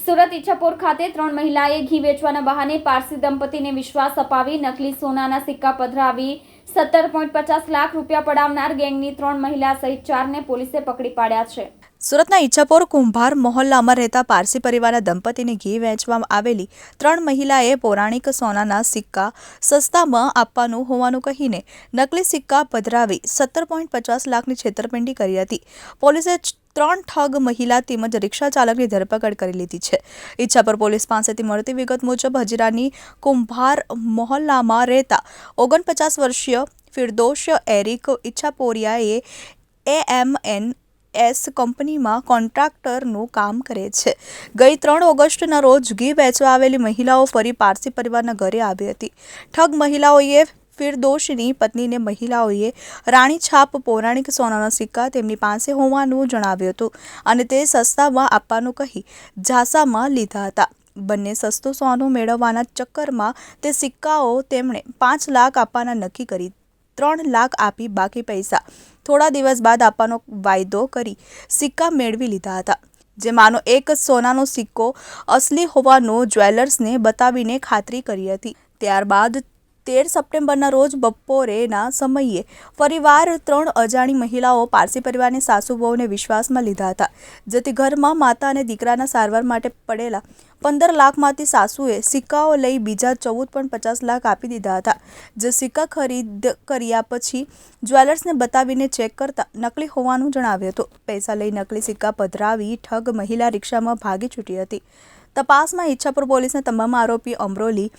સુરત ઈચ્છાપોર ખાતે ત્રણ મહિલાએ ઘી વેચવાના બહાને પારસી દંપતીને વિશ્વાસ અપાવી નકલી સોનાના સિક્કા પધરાવી સત્તર પોઈન્ટ પચાસ લાખ રૂપિયા પડાવનાર ગેંગની ત્રણ મહિલા સહિત ચારને પોલીસે પકડી પાડ્યા છે. સુરતના ઈચ્છાપોર કુંભાર મોહલ્લામાં રહેતા પારસી પરિવારના દંપતીને ઘી વેચવામાં આવેલી ત્રણ મહિલાએ પૌરાણિક સોનાના સિક્કા સસ્તામાં આપવાનું હોવાનું કહીને નકલી સિક્કા પધરાવી સત્તર પોઈન્ટ પચાસ લાખની છેતરપિંડી કરી હતી. પોલીસે ત્રણ ઠગ મહિલા તેમજ રિક્ષા ચાલકની ધરપકડ કરી લીધી છે. ઈચ્છાપર પોલીસ પાસેથી મળતી વિગત મુજબ હજીરાની કુંભાર મોહલ્લામાં રહેતા ઓગણપચાસ વર્ષીય ફિરદોશ એરિક ઈચ્છાપોરિયાએ એએમએન એસ કંપનીમાં કોન્ટ્રાક્ટરનું કામ કરે છે. ગઈ ત્રણ ઓગસ્ટના રોજ ઘી વેચવા આવેલી મહિલાઓ ફરી પારસી પરિવારના ઘરે આવી હતી. ઠગ મહિલાઓએ ફિરદોશની પત્નીને મહિલાઓએ રાણી છાપ પૌરાણિક સોનાના સિક્કા તેમની પાસે હોવાનું જણાવ્યું હતું અને તે સસ્તામાં આપવાનું કહી ઝાંસામાં લીધા હતા. બંને સસ્તું સોનું મેળવવાના ચક્કરમાં તે સિક્કાઓ તેમણે પાંચ લાખ આપવાના નક્કી કરી, ત્રણ લાખ આપી બાકી પૈસા. થોડા દિવસ બાદ આપવાનો વાયદો કરી સિક્કા મેળવી લીધા હતા. જેમાંનો એક સોનાનો સિક્કો અસલી હોવાનો જ્વેલર્સને બતાવીને ખાતરી કરી હતી. ત્યારબાદ તેર સપ્ટેમ્બરના રોજ બપોરેના સમયે ફરીવાર ત્રણ અજાણી મહિલાઓ પારસી પરિવારની સાસુ વહુને વિશ્વાસમાં લીધા હતા, જેથી ઘરમાં માતા અને દીકરાના સારવાર માટે પડેલા પંદર લાખમાંથી સાસુએ સિક્કાઓ લઈ બીજા ચૌદ પોઈન્ટ પચાસ લાખ આપી દીધા હતા, જે સિક્કા ખરીદ કર્યા પછી જ્વેલર્સને બતાવીને ચેક કરતા નકલી હોવાનું જણાવ્યું હતું. પૈસા લઈ નકલી સિક્કા પધરાવી ઠગ મહિલા રિક્ષામાં ભાગી છૂટી હતી. તપાસમાં ઈચ્છાપુર પોલીસને તમામ આરોપી અમરોલી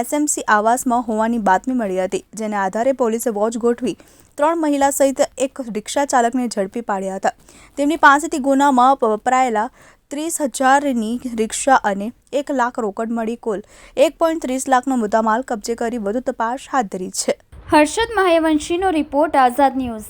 એસએમસી આવાસમાં હોવાની બાતમી મળી હતી, જેને આધારે પોલીસે વોચ ગોઠવી ત્રણ મહિલા સહિત એક રિક્ષા ચાલકને ઝડપી પાડ્યા હતા. તેમની પાસેથી ગુનામાં વપરાયેલા ત્રીસ હજારની રિક્ષા અને એક લાખ રોકડ મળી કુલ એક પોઈન્ટ ત્રીસ લાખનો મુદ્દામાલ કબજે કરી વધુ તપાસ હાથ ધરી છે. હર્ષદ મહાયવંશીનો રિપોર્ટ આઝાદ ન્યૂઝ.